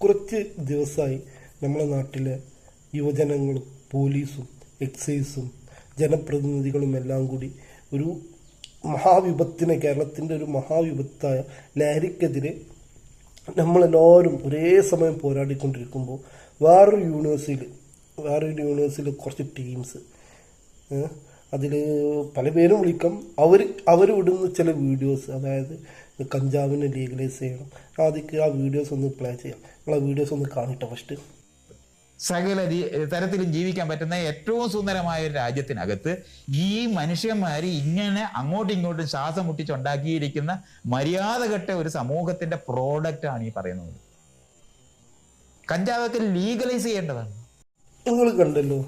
കുറച്ച് ദിവസമായി നമ്മുടെ നാട്ടിലെ യുവജനങ്ങളും പോലീസും എക്സൈസും ജനപ്രതിനിധികളും എല്ലാം കൂടി ഒരു മഹാവിപത്തിനെ കേരളത്തിന്റെ ഒരു മഹാവിപത്തായ ലഹരിക്കെതിരെ നമ്മളെല്ലാവരും ഒരേ സമയം പോരാടിക്കൊണ്ടിരിക്കുമ്പോൾ വേറൊരു യൂണിവേഴ്സിറ്റിയിൽ വേറൊരു യൂണിവേഴ്സിറ്റിയിൽ കുറച്ച് ടീംസ് അതിൽ പല പേരും വിളിക്കാം. അവർ അവർ വിടുന്ന ചില വീഡിയോസ് അതായത് കഞ്ചാവിനെ ലീഗലൈസ് ചെയ്യണം. ആദ്യം ആ വീഡിയോസ് ഒന്ന് പ്ലേ ചെയ്യാം. നിങ്ങൾ ആ വീഡിയോസ് ഒന്ന് കാണിട്ടോ ഫസ്റ്റ് സകല തരത്തിലും ജീവിക്കാൻ പറ്റുന്ന ഏറ്റവും സുന്ദരമായ ഒരു രാജ്യത്തിനകത്ത് ഈ മനുഷ്യന്മാർ ഇങ്ങനെ അങ്ങോട്ടും ഇങ്ങോട്ടും ശ്വാസം മുട്ടിച്ചുണ്ടാക്കിയിരിക്കുന്ന മര്യാദകെട്ട ഒരു സമൂഹത്തിന്റെ പ്രോഡക്റ്റ് ആണ് ഈ പറയുന്നത്. കഞ്ചാവൊക്കെ ലീഗലൈസ് ചെയ്യേണ്ടതാണ്. നിങ്ങൾ കണ്ടല്ലോ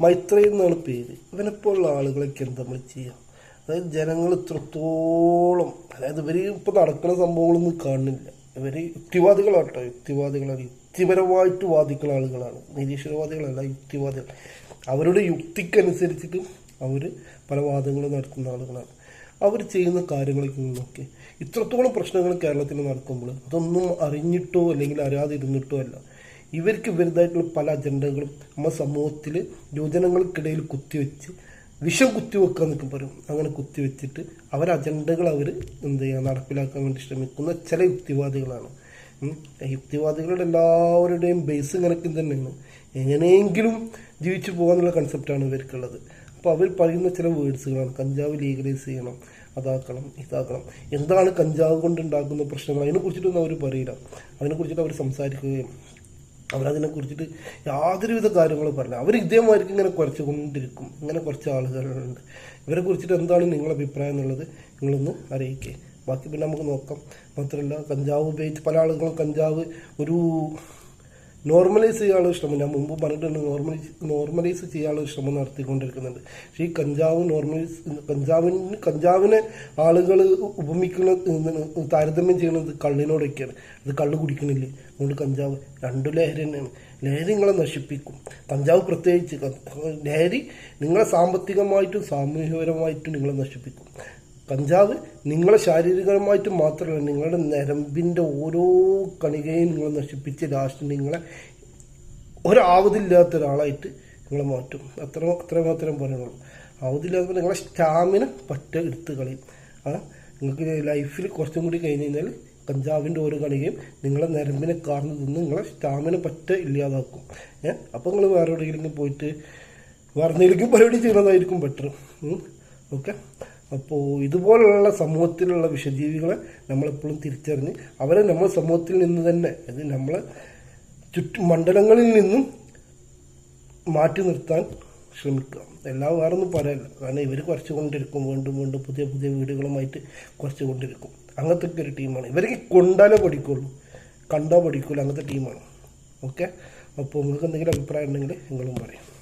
മൈത്രേയി എന്നാണ് പേര്. ഇവനെപ്പോലുള്ള ആളുകളൊക്കെ എന്താ നമ്മൾ ചെയ്യുക അതായത് ജനങ്ങൾ ഇത്രത്തോളം അതായത് ഇവർ ഇപ്പോൾ നടക്കുന്ന സംഭവങ്ങളൊന്നും കാണുന്നില്ല. ഇവർ യുക്തിവാദികളാട്ടോ. യുക്തിവാദികളാണ്. യുക്തിപരമായിട്ട് വാദിക്കുന്ന ആളുകളാണ്. നിരീശ്വരവാദികളല്ല യുക്തിവാദികൾ. അവരുടെ യുക്തിക്കനുസരിച്ചിട്ട് അവർ പല വാദങ്ങളും നടത്തുന്ന ആളുകളാണ്. അവർ ചെയ്യുന്ന കാര്യങ്ങളൊക്കെ നോക്കി. ഇത്രത്തോളം പ്രശ്നങ്ങൾ കേരളത്തിൽ നടക്കുമ്പോൾ അതൊന്നും അറിഞ്ഞിട്ടോ അല്ലെങ്കിൽ അറിയാതിരുന്നിട്ടോ അല്ല. ഇവർക്ക് ഇവരുടേതായിട്ടുള്ള പല അജണ്ടകളും നമ്മുടെ സമൂഹത്തിൽ യുവജനങ്ങൾക്കിടയിൽ കുത്തിവെച്ച് വിഷം കുത്തിവെക്കുക എന്നൊക്കെ പറയും. അങ്ങനെ കുത്തിവെച്ചിട്ട് അവർ അജണ്ടകൾ അവർ എന്ത് ചെയ്യുക നടപ്പിലാക്കാൻ വേണ്ടി ശ്രമിക്കുന്ന ചില യുക്തിവാദികളാണ്. യുക്തിവാദികളുടെ എല്ലാവരുടെയും ബേസ് കണക്കിൽ തന്നെയാണ്. എങ്ങനെയെങ്കിലും ജീവിച്ചു പോകാനുള്ള കൺസെപ്റ്റാണ് ഇവർക്കുള്ളത്. അപ്പോൾ അവർ പറയുന്ന ചില വേർഡ്സുകളാണ് കഞ്ചാവ് ലീഗലൈസ് ചെയ്യണം അതാക്കണം ഇതാക്കണം. എന്താണ് കഞ്ചാവ് കൊണ്ടുണ്ടാക്കുന്ന പ്രശ്നങ്ങൾ? അതിനെക്കുറിച്ചിട്ടൊന്നും അവർ പറയില്ല. അതിനെക്കുറിച്ചിട്ട് അവർ സംസാരിക്കുകയും അവരതിനെ കുറിച്ചിട്ട് യാതൊരുവിധ കാര്യങ്ങളും പറഞ്ഞില്ല. അവർ ഇതേമാതിരി ഇങ്ങനെ കുറച്ചുകൊണ്ടിരിക്കും ഇങ്ങനെ കുറച്ച് ആളുകളുണ്ട്. ഇവരെ കുറിച്ചിട്ട് എന്താണ് നിങ്ങളുടെ അഭിപ്രായം എന്നുള്ളത് നിങ്ങളൊന്ന് അറിയിക്കുക ബാക്കി പിന്നെ നമുക്ക് നോക്കാം. മാത്രമല്ല കഞ്ചാവ് ഉപയോഗിച്ച് പല ആളുകളും കഞ്ചാവ് ഒരു നോർമലൈസ് ചെയ്യാനുള്ള ശ്രമം. ഞാൻ മുമ്പ് പറഞ്ഞിട്ടുണ്ട് നോർമലൈസ് നോർമലൈസ് ചെയ്യാനുള്ള ശ്രമം നടത്തിക്കൊണ്ടിരിക്കുന്നുണ്ട്. പക്ഷേ ഈ കഞ്ചാവ് നോർമലൈസ് കഞ്ചാവിന് കഞ്ചാവിനെ ആളുകൾ ഉപമിക്കുന്ന താരതമ്യം ചെയ്യുന്നത് കള്ളിനോടൊക്കെയാണ്. അത് കള്ള് കുടിക്കണില്ലേ. അതുകൊണ്ട് കഞ്ചാവ് രണ്ടു ലഹരി തന്നെയാണ്. ലഹരി നിങ്ങളെ നശിപ്പിക്കും. കഞ്ചാവ് പ്രത്യേകിച്ച് ലഹരി നിങ്ങളെ സാമ്പത്തികമായിട്ടും സാമൂഹികപരമായിട്ടും നിങ്ങളെ നശിപ്പിക്കും. കഞ്ചാവ് നിങ്ങളെ ശാരീരികമായിട്ട് മാത്രമല്ല നിങ്ങളുടെ നരമ്പിന്റെ ഓരോ കണികയും നിങ്ങളെ നശിപ്പിച്ച് ലാസ്റ്റ് നിങ്ങളെ ഒരാവതില്ലാത്ത ഒരാളായിട്ട് നിങ്ങളെ മാറ്റും. അത്ര അത്ര മാത്രം പറയുന്നുള്ളൂ ആവതില്ലാത്തപ്പോൾ നിങ്ങളെ സ്റ്റാമിന പറ്റ എടുത്ത് കളയും. ആ നിങ്ങൾക്ക് ലൈഫിൽ കുറച്ചും കൂടി കഴിഞ്ഞ് കഴിഞ്ഞാൽ കഞ്ചാവിന്റെ ഓരോ കണികയും നിങ്ങളെ നരമ്പിനെ കാർന്ന് തിന്ന് നിങ്ങളെ സ്റ്റാമിന പറ്റ ഇല്ലാതാക്കും. ഏഹ് അപ്പോൾ നിങ്ങൾ വേറെ എവിടെയെങ്കിലും പോയിട്ട് വേറെ എന്തെങ്കിലും പരിപാടി ചെയ്യുന്നതായിരിക്കും ബെറ്റർ ഓക്കെ അപ്പോൾ ഇതുപോലുള്ള സമൂഹത്തിലുള്ള വിഷജീവികളെ നമ്മളെപ്പോഴും തിരിച്ചറിഞ്ഞ് അവരെ നമ്മൾ സമൂഹത്തിൽ നിന്ന് തന്നെ അത് നമ്മൾ ചുറ്റു മണ്ഡലങ്ങളിൽ നിന്നും മാറ്റി നിർത്താൻ ശ്രമിക്കുക. എല്ലാം വേറൊന്നും പറയല്ല. കാരണം ഇവർ കുറച്ച് കൊണ്ടിരിക്കും വീണ്ടും വീണ്ടും പുതിയ പുതിയ വീടുകളുമായിട്ട് കുറച്ച് കൊണ്ടിരിക്കും. അങ്ങനത്തെ ഒക്കെ ഒരു ടീമാണ്. ഇവർക്ക് കൊണ്ടാലേ പഠിക്കുള്ളൂ. കണ്ടാൽ പഠിക്കുള്ളൂ അങ്ങനത്തെ ടീമാണ്. ഓക്കെ? അപ്പോൾ നിങ്ങൾക്ക് എന്തെങ്കിലും അഭിപ്രായം ഉണ്ടെങ്കിൽ നിങ്ങളും പറയും.